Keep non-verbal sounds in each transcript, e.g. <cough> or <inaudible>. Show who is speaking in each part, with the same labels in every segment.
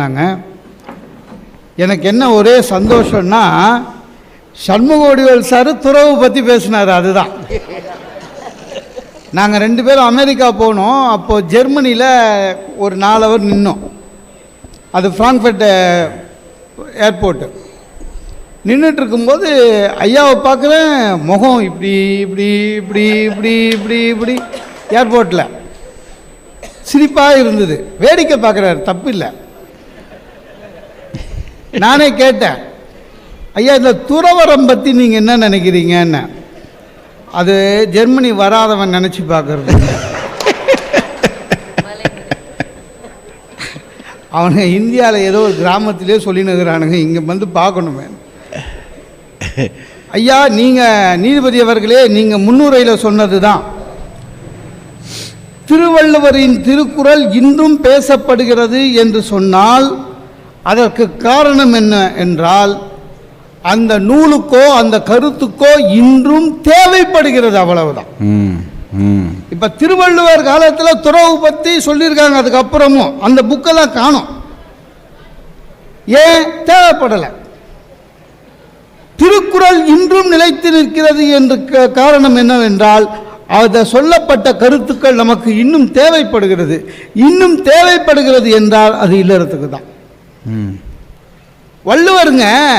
Speaker 1: சொன்னாங்க. எனக்கு என்ன ஒரே சந்தோஷம்னா சண்முகோடிவேல் சார் துறவு பற்றி பேசினார் அதுதான். நாங்கள் ரெண்டு பேரும் அமெரிக்கா போனோம். அப்போது ஜெர்மனியில் ஒரு நாலு அவர் நின்னோம். அது ஃப்ராங்க்ஃபர்ட் ஏர்போர்ட்டு நின்றுட்டு இருக்கும்போது ஐயாவை பார்க்குறேன் முகம் இப்படி இப்படி இப்படி இப்படி இப்படி இப்படி ஏர்போர்ட்டில் சிரிப்பாக இருந்தது. வேடிக்கை பார்க்குறாரு தப்பு இல்லை. நானே கேட்டேன். ஐயா இந்த துறவரம் பற்றி நீங்கள் என்ன நினைக்கிறீங்கன்னு. அது ஜெர்மனி வராதவன் நினச்சி பார்க்கறது. அவனுங்க இந்தியாவில் ஏதோ ஒரு கிராமத்திலே சொல்லினுக்கிறானுங்க இங்கே வந்து பார்க்கணுமே. ஐயா நீங்கள் நீதிபதி அவர்களே நீங்கள் முன்னுரையில் சொன்னது தான் திருவள்ளுவரின் திருக்குறள் இன்றும் பேசப்படுகிறது என்று சொன்னால் அதற்கு காரணம் என்ன என்றால் அந்த நூலுக்கோ அந்த கருத்துக்கோ இன்றும் தேவைப்படுகிறது அவ்வளவுதான். இப்ப திருவள்ளுவர் காலத்துல துறவு பத்தி சொல்லியிருக்காங்க அதுக்கப்புறமும் அந்த புக்கெல்லாம் காணும். ஏன்? தேவைப்படலை. திருக்குறள் இன்றும் நிலைத்து நிற்கிறது என்று காரணம் என்னவென்றால் அதை சொல்லப்பட்ட கருத்துக்கள் நமக்கு இன்னும் தேவைப்படுகிறது. இன்னும் தேவைப்படுகிறது என்றால் அது இல்லறத்துக்கு தான் வள்ளுவருங்க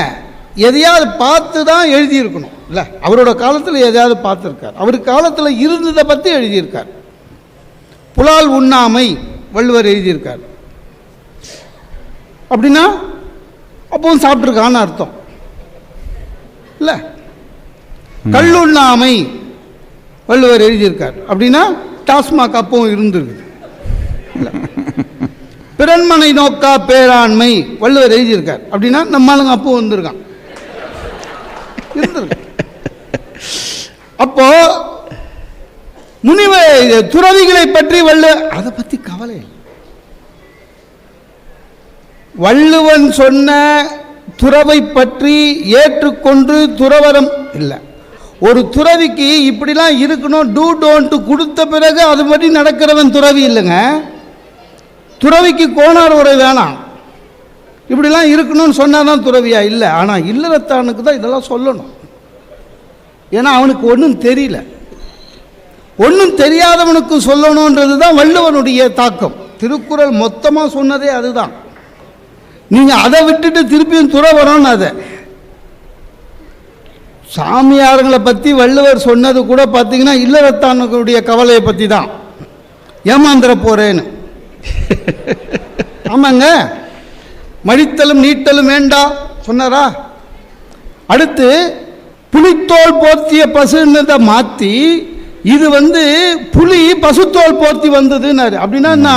Speaker 1: எதையாவது பார்த்து தான் எழுதியிருக்கணும். இல்லை அவரோட காலத்தில் எதையாவது பார்த்துருக்கார். அவர் காலத்தில் இருந்ததை பற்றி எழுதியிருக்கார். புலால் உண்ணாமை வள்ளுவர் எழுதியிருக்கார். அப்படின்னா அப்பவும் சாப்பிட்ருக்கான்னு அர்த்தம். இல்லை? கல்லுண்ணாமை வள்ளுவர் எழுதியிருக்கார். அப்படின்னா டாஸ்மாக் அப்பவும் இருந்திருக்குது. இல்ல. பிறன்மனை நோக்கா பேராண்மை வள்ளுவர் எழுதியிருக்கார். அப்படின்னா நம்மளுங்க அப்போ வந்திருக்கான். அப்போ முனிவ துறவிகளை பற்றி வள்ளு அதை பத்தி கவலை இல்லை. வள்ளுவன் சொன்ன துறவை பற்றி ஏற்றுக்கொண்டு துறவரம் இல்லை. ஒரு துறவிக்கு இப்படிலாம் இருக்கணும் டூ டோன்ட்டு கொடுத்த பிறகு அது மாதிரி நடக்கிறவன் துறவி இல்லைங்க. துறவிக்கு கோணார் உரை வேணாம். இப்படிலாம் இருக்கணும்னு சொன்னால் தான் துறவியா? இல்லை. ஆனால் இல்லறத்தானுக்கு தான் இதெல்லாம் சொல்லணும். ஏன்னா அவனுக்கு ஒன்றும் தெரியல. ஒன்றும் தெரியாதவனுக்கு சொல்லணுன்றது தான் வள்ளுவனுடைய தாக்கம். திருக்குறள் மொத்தமாக சொன்னதே அதுதான். நீங்கள் அதை விட்டுட்டு திருப்பியும் துறவரம்னு அதை. சாமியாருங்களை பற்றி வள்ளுவர் சொன்னது கூட பார்த்தீங்கன்னா இல்லறத்தானுடைய கவலையை பற்றி தான் ஏமாந்துட போகிறேன்னு ஆமாங்க. மடித்தலும் நீட்டலும் வேண்டா சொன்னாரா? அடுத்து புலித்தோல் போர்த்திய பசுன்னதை மாற்றி இது வந்து புலி பசுத்தோல் போர்த்தி வந்ததுன்னாரு. அப்படின்னா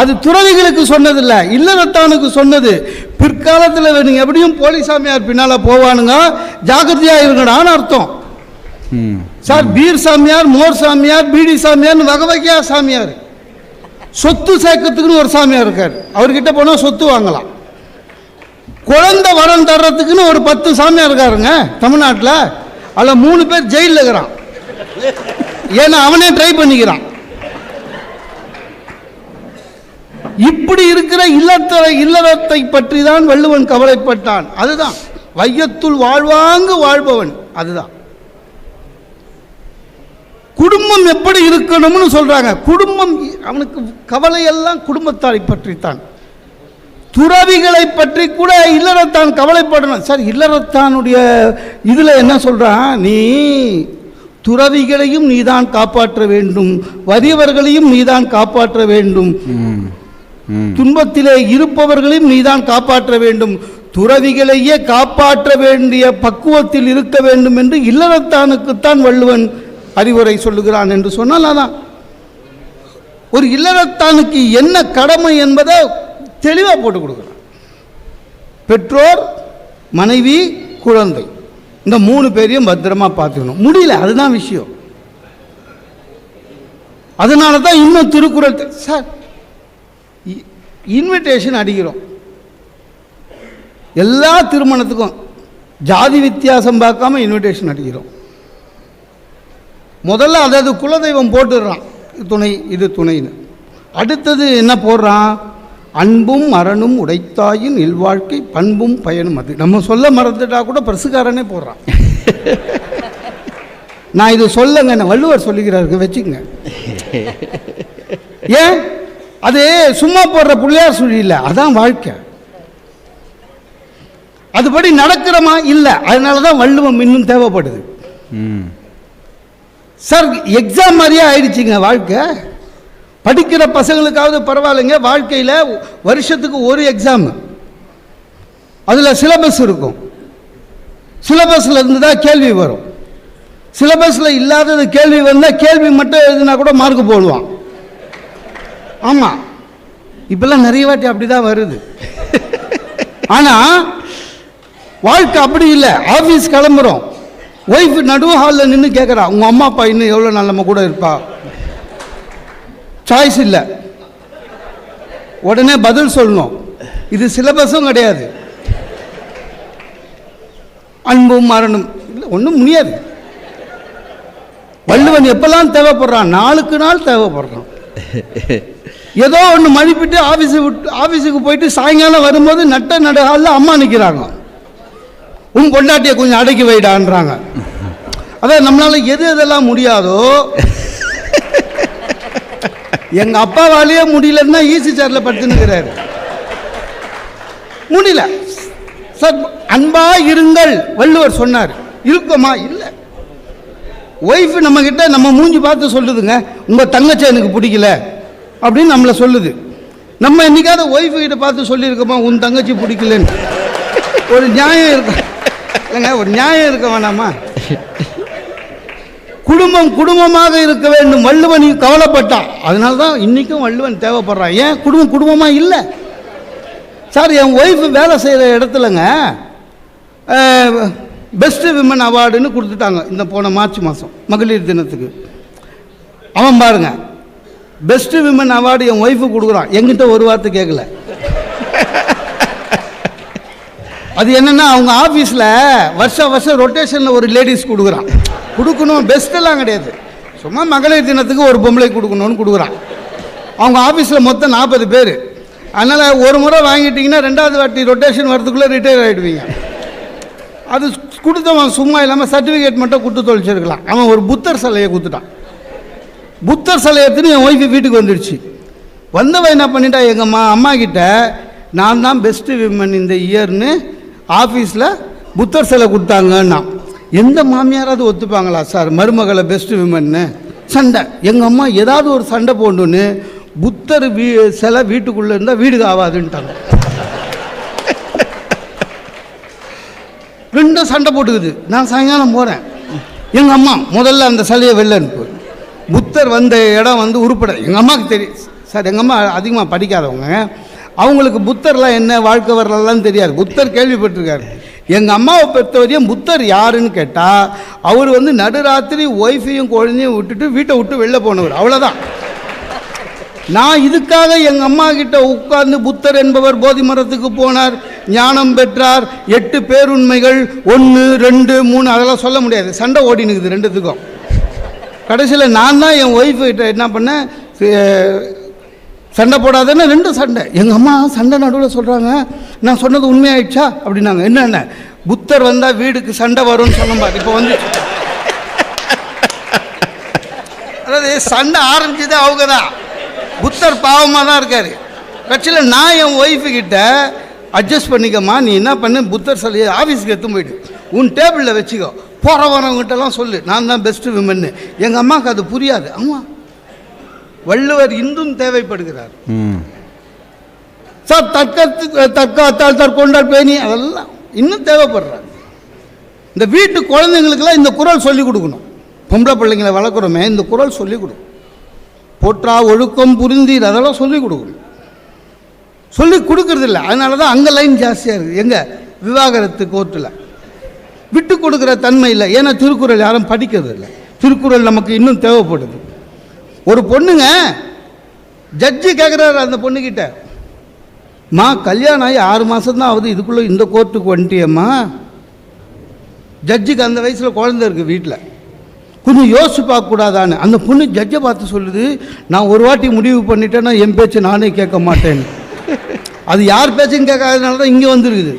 Speaker 1: அது துறவிகளுக்கு சொன்னதில்ல இல்லறத்தானுக்கு சொன்னது. பிற்காலத்தில் நீங்கள் எப்படியும் போலீசாமியார் பின்னால் போவானுங்க. ஜாக்கிரதையாக இருக்கடான்னு அர்த்தம். சார் பீர் சாமியார் மோர் சாமியார் பீடி சாமியார்னு வகை வகையா சாமியார். சொத்து சேர்க்கறதுக்குன்னு ஒரு சாமியார் இருக்கார். அவர்கிட்ட போனால் சொத்து வாங்கலாம். குழந்தை வரம் தர்றதுக்குன்னு ஒரு பத்து சாமியார் இருக்காருங்க தமிழ்நாட்டில். அதில் மூணு பேர் ஜெயிலில் இருக்கிறான். ஏன்னா அவனே ட்ரை பண்ணிக்கிறான். இப்படி இருக்கிற இல்லத்தை இல்லறத்தை பற்றி தான் வள்ளுவன் கவலைப்பட்டான். அதுதான். வையத்துள் வாழ்வாங்கு வாழ்பவன். அதுதான். குடும்பம் எப்படி இருக்கணும்னு சொல்றாங்க. குடும்பம் அவனுக்கு கவலையெல்லாம் குடும்பத்தாரை பற்றித்தான். துறவிகளை பற்றி கூட இல்லறத்தான் கவலைப்படணும். சார் இல்லறத்தானுடைய இதில் என்ன சொல்றான்? நீ துறவிகளையும் நீதான் காப்பாற்ற வேண்டும். வறியவர்களையும் நீதான் காப்பாற்ற வேண்டும். துன்பத்திலே இருப்பவர்களையும் நீதான் காப்பாற்ற வேண்டும். துறவிகளையே காப்பாற்ற வேண்டிய பக்குவத்தில் இருக்க வேண்டும் என்று இல்லறத்தானுக்குத்தான் வள்ளுவன் அறிவுரை சொல்லுகிறான் என்று சொன்னால் அதான். ஒரு இல்லறத்தானுக்கு என்ன கடமை என்பதை தெளிவாக போட்டு கொடுக்குறான். பெற்றோர் மனைவி குழந்தை. இந்த மூணு பேரையும் பத்திரமா பார்த்துக்கணும். முடியல அதுதான் விஷயம். அதனால தான் இன்னும் திருக்குறள் சார் இன்விடேஷன் அடிக்கிறோம். எல்லா திருமணத்துக்கும் ஜாதி வித்தியாசம் பார்க்காம இன்விடேஷன் அடிக்கிறோம். முதல்ல அதாவது குலதெய்வம் போட்டுடுறான். துணை இது துணைன்னு. அடுத்தது என்ன போடுறான்? அன்பும் மரணும் உடைத்தாயின் இல்வாழ்க்கை பண்பும் பயனும் அது. நம்ம சொல்ல மறந்துட்டா கூட பிரசுக்காரனே போடுறான். <laughs> நான் இது சொல்லங்க என்ன வள்ளுவர் சொல்லுகிறாருக்கு வச்சுக்கங்க. <laughs> ஏன்? அது சும்மா போடுற பிள்ளையார் சுழி இல்லை அதான் வாழ்க்கை. அதுபடி நடக்கிறோமா இல்லை அதனால தான் வள்ளுவம் இன்னும் தேவைப்படுது.
Speaker 2: ம்.
Speaker 1: சார் எக்ஸாம் மாதிரியே ஆயிடுச்சுங்க வாழ்க்கை. படிக்கிற பசங்களுக்காவது பரவாயில்லைங்க வாழ்க்கையில் வருஷத்துக்கு ஒரு எக்ஸாம் அதில் சிலபஸ் இருக்கும். சிலபஸில் இருந்து தான் கேள்வி வரும். சிலபஸில் இல்லாதது கேள்வி வந்தால் கேள்வி மட்டும் எழுதுனா கூட மார்க் போடுவான். ஆமாம் இப்பெல்லாம் நிறைய வாட்டி அப்படி தான் வருது. ஆனால் வாழ்க்கை அப்படி இல்லை. ஆஃபீஸ் கிளம்புறோம். ஒய்ஃப் நடுவு ஹாலில் நின்று கேட்குறா உங்கள் அம்மா அப்பா இன்னும் எவ்வளோ நாள் நம்ம கூட இருப்பா? சாய்ஸ் இல்லை. உடனே பதில் சொல்லணும். இது சிலபஸும் கிடையாது. அன்பும் மரணம். இல்லை ஒன்றும் முடியாது. வள்ளுவன் எப்பெல்லாம் தேவைப்படுறான்? நாளுக்கு நாள் தேவைப்படுறான். ஏதோ ஒன்று மதிப்பிட்டு ஆஃபீஸுக்கு விட்டு ஆஃபீஸுக்கு போயிட்டு சாயங்காலம் வரும்போது நட்ட நடுகாலில் அம்மா நிற்கிறாங்க உன் பொண்டாட்டியை கொஞ்சம் அடக்கி வைடான்றாங்க. அதான் நம்மளால எது எதெல்லாம் முடியாதோ எங்க அப்பாவாலேயே முடியலன்னா ஈசி சேர்ல படுத்துனுக்கிறாரு முடியல. சார் அன்பா இருங்கள் வள்ளுவர் சொன்னார். இருக்கமா இல்லை. ஒய்ஃப் நம்ம கிட்ட நம்ம மூஞ்சி பார்த்து சொல்லுதுங்க. உங்க தங்கச்சி எனக்கு பிடிக்கல அப்படின்னு நம்மளை சொல்லுது. நம்ம என்னைக்காவது ஒய்ஃபு கிட்ட பார்த்து சொல்லியிருக்கோமா உன் தங்கச்சி பிடிக்கலன்னு? ஒரு நியாயம் இருக்கு இல்லைங்க ஒரு நியாயம் இருக்க வேணாமா? குடும்பம் குடும்பமாக இருக்க வேண்டும். வள்ளுவன் கவலைப்பட்டான். அதனால தான் இன்றைக்கும் வள்ளுவன் தேவைப்படுறான். ஏன்? குடும்பம் குடும்பமாக இல்லை. சார் என் ஒய்ஃபு வேலை செய்கிற இடத்துலங்க பெஸ்ட்டு விமன் அவார்டுன்னு கொடுத்துட்டாங்க. இந்த போன மார்ச் மாதம் மகளிர் தினத்துக்கு. அவன் பாருங்க பெஸ்ட்டு விமன் அவார்டு என் ஒய்ஃபு கொடுக்குறான். எங்கிட்ட ஒரு வார்த்தை கேட்கல அது என்னன்னா அவங்க ஆஃபீஸில் வருஷம் வருஷம் ரொட்டேஷனில் ஒரு லேடிஸ் கொடுக்குறான். கொடுக்கணும் பெஸ்ட்டெல்லாம் கிடையாது. சும்மா மகளிர் தினத்துக்கு ஒரு பொம்பளை கொடுக்கணும்னு கொடுக்குறான். அவங்க ஆஃபீஸில் மொத்தம் நாற்பது பேர். அதனால் ஒரு முறை வாங்கிட்டீங்கன்னா ரெண்டாவது வாட்டி ரொட்டேஷன் வரதுக்குள்ளே ரிட்டையர் ஆகிடுவீங்க அது கொடுத்தவன் சும்மா இல்லாமல் சர்டிஃபிகேட் மட்டும் கொடுத்து தொலைச்சிருக்கலாம். அவன் ஒரு புத்தர் சிலையை கொடுத்துட்டான். புத்தர் சிலையத்துன்னு என் ஒய்ஃபு வீட்டுக்கு வந்துடுச்சு. வந்தவன் என்ன பண்ணிட்டா எங்கள் அம்மா அம்மா கிட்ட நான் தான் பெஸ்ட்டு விமன் இந்த இயர்னு ஆஃபீஸில் புத்தர் சிலை கொடுத்தாங்கன்னா எந்த மாமியாராவது ஒத்துப்பாங்களா சார்? மருமகளை பெஸ்ட்டு விமன்னு சண்டை. எங்கள் அம்மா ஏதாவது ஒரு சண்டை போடணுன்னு புத்தர் வீ சிலை வீட்டுக்குள்ளே இருந்தால் வீடு ஆகாதுன்ட்டாங்க ரெண்டும் சண்டை போட்டுக்குது. நான் சாயங்காலம் போகிறேன் எங்கள் அம்மா முதல்ல அந்த சிலையை வெளில அனுப்பு. புத்தர் வந்த இடம் வந்து உருப்பட எங்கள் அம்மாவுக்கு தெரியும் சார் எங்கள் அம்மா அதிகமாக படிக்காதவங்க. அவங்களுக்கு புத்தர்லாம் என்ன வாழ்க்கை வரலாம் தெரியாது. புத்தர் கேள்விப்பட்டிருக்காரு. எங்கள் அம்மாவை பொறுத்தவரையும் புத்தர் யாருன்னு கேட்டால் அவர் வந்து நடுராத்திரி ஒய்ஃபையும் குழந்தையும் விட்டுட்டு வீட்டை விட்டு வெளில போனவர். அவ்வளோதான் நான் இதுக்காக எங்கள் அம்மா கிட்ட உட்கார்ந்து புத்தர் என்பவர் போதி மரத்துக்கு போனார் ஞானம் பெற்றார் எட்டு பேருண்மைகள் ஒன்று ரெண்டு மூணு அதெல்லாம் சொல்ல முடியாது. சண்டை ஓடினுக்குது ரெண்டுத்துக்கும். கடைசியில் நான் தான் என் ஒய்ஃபு கிட்ட என்ன பண்ணேன் சண்டை போடாதுன்னு ரெண்டும் சண்டை. எங்கள் அம்மா சண்டை நடுவில் சொல்கிறாங்க நான் சொன்னது உண்மையாயிடுச்சா? அப்படின்னாங்க. என்னென்ன புத்தர் வந்தால் வீடுக்கு சண்டை வரும்னு சொன்ன இப்போ வந்து அதாவது சண்டை ஆரம்பிச்சதே அவங்க தான் புத்தர் பாவமாக தான் இருக்காரு. கட்சியில் நான் என் ஒய்ஃபு கிட்ட அட்ஜஸ்ட் பண்ணிக்கம்மா நீ என்ன பண்ணு? புத்தர் சிலையை ஆஃபீஸுக்கு எடுத்து போயிட்டு உன் டேபிளில் வச்சுக்கோ. போகிற வரவங்கிட்டலாம் சொல்லு. நான் தான் பெஸ்ட்டு விமன்னு எங்கள் அம்மாவுக்கு அது புரியாது. ஆமாம் வள்ளுவர் இன்றும் தேவைப்படுகிறார். சார் தற்கத்து தற்காத்தால் தற்கொண்டால் பேணி அதெல்லாம் இன்னும் தேவைப்படுறாங்க இந்த வீட்டு குழந்தைங்களுக்கெல்லாம் இந்த குரல் சொல்லிக் கொடுக்கணும். பொம்பளை பிள்ளைங்களை வளர்க்குறோமே இந்த குரல் சொல்லிக் கொடுக்கணும் போற்றா ஒழுக்கம் புரிந்தீர் அதெல்லாம் சொல்லிக் கொடுக்கணும். சொல்லி கொடுக்கறதில்ல. அதனால தான் அங்கே லைன் ஜாஸ்தியாக இருக்குது எங்கே? விவாகரத்து கோர்ட்டில். விட்டு கொடுக்குற தன்மை இல்லை. ஏன்னா திருக்குறள் யாரும் படிக்கிறது இல்லை திருக்குறள் நமக்கு இன்னும் தேவைப்படுது. ஒரு பொண்ணுங்க ஜட்ஜி கேட்குறாரு அந்த பொண்ணுக்கிட்ட மா கல்யாணம் ஆகி ஆறு மாதம் தான் ஆகுது இதுக்குள்ளே இந்த கோர்ட்டுக்கு வந்துட்டியம்மா. ஜட்ஜுக்கு அந்த வயசில் குழந்தை இருக்குது வீட்டில் கொஞ்சம் யோசிச்சு பார்க்கக்கூடாதான்னு அந்த பொண்ணு ஜட்ஜை பார்த்து சொல்லுது நான் ஒரு வாட்டி முடிவு பண்ணிட்டேன்னா என் பேச்சு நானே கேட்க மாட்டேன்னு அது யார் பேச்சும் கேட்காதனால தான் இங்கே வந்துருக்குது.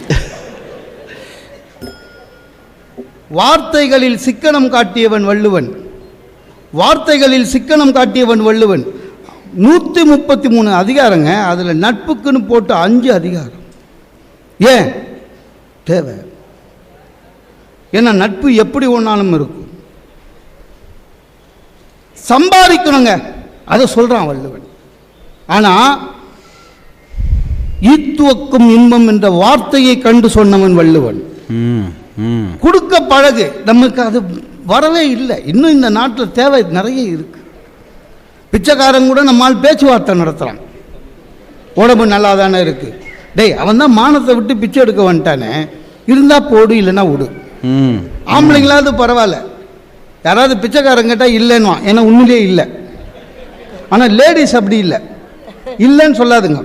Speaker 1: வார்த்தைகளில் சிக்கனம் காட்டியவன் வள்ளுவன். வார்த்தைகளில் சிக்கனம் காட்டியவன் வள்ளுவன். நூற்றி முப்பத்தி மூணு அதிகாரங்க அதில் நட்புக்குன்னு போட்டு அஞ்சு அதிகாரம். ஏன்? தேவை. ஏன்னா நட்பு எப்படி ஒன்றாலும் இருக்கும். சம்பாதிக்கணுங்க அதை சொல்கிறான் வள்ளுவன். ஆனால் ஈத்துவக்கும் இன்பம் என்ற வார்த்தையை கண்டு சொன்னவன் வள்ளுவன். கொடுக்க பழகு நமக்கு அது வரவே இல்லை. இன்னும் இந்த நாட்டில் தேவை நிறைய இருக்கு. பிச்சைக்காரன் கூட நம்மால் பேச்சுவார்த்தை நடத்துகிறான் உடம்பு நல்லா தானே இருக்கு. டேய் அவன் தான் மானத்தை விட்டு பிச்சை எடுக்க வந்துட்டானே. இருந்தா போடு இல்லைன்னா விடு.
Speaker 2: ம்.
Speaker 1: ஆம்பளைங்களாவது பரவாயில்ல. யாராவது பிச்சைக்காரன் கேட்டால் இல்லைன்னுவான். ஏன்னா உண்மையிலேயே இல்லை. ஆனால் லேடிஸ் அப்படி இல்லை. இல்லைன்னு சொல்லாதுங்க.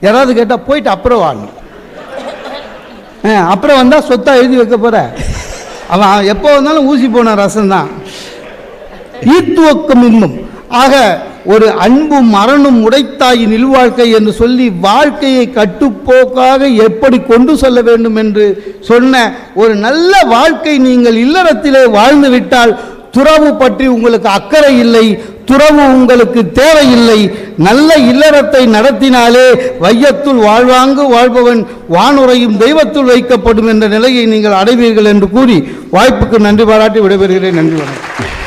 Speaker 1: யாராவது கேட்டால் போயிட்டு அப்புறம் ஆ, அப்புறம் வந்தால் சொத்தா எழுதி வைக்க போற? அவன் எப்போ வந்தாலும் ஊசி போன ரசம் தான் ஈத்துவக்கம் இன்னும் ஆக ஒரு அன்பும் மரணம் உடைத்தாயின் இல்வாழ்க்கை என்று சொல்லி வாழ்க்கையை கட்டுப்போக்காக எப்படி கொண்டு செல்ல வேண்டும் என்று சொன்ன ஒரு நல்ல வாழ்க்கை நீங்கள் இல்லறத்திலே வாழ்ந்து விட்டால் துறவு பற்றி உங்களுக்கு அக்கறை இல்லை. துறவு உங்களுக்கு தேவையில்லை. நல்ல இல்லறத்தை நடத்தினாலே வையத்துள் வாழ்வாங்கு வாழ்பவன் வானுரையும் தெய்வத்துள் வைக்கப்படும் என்ற நிலையை நீங்கள் அடைவீர்கள் என்று கூறி வாய்ப்புக்கு நன்றி பாராட்டி விடைபெறுகிறேன். நன்றி வணக்கம்.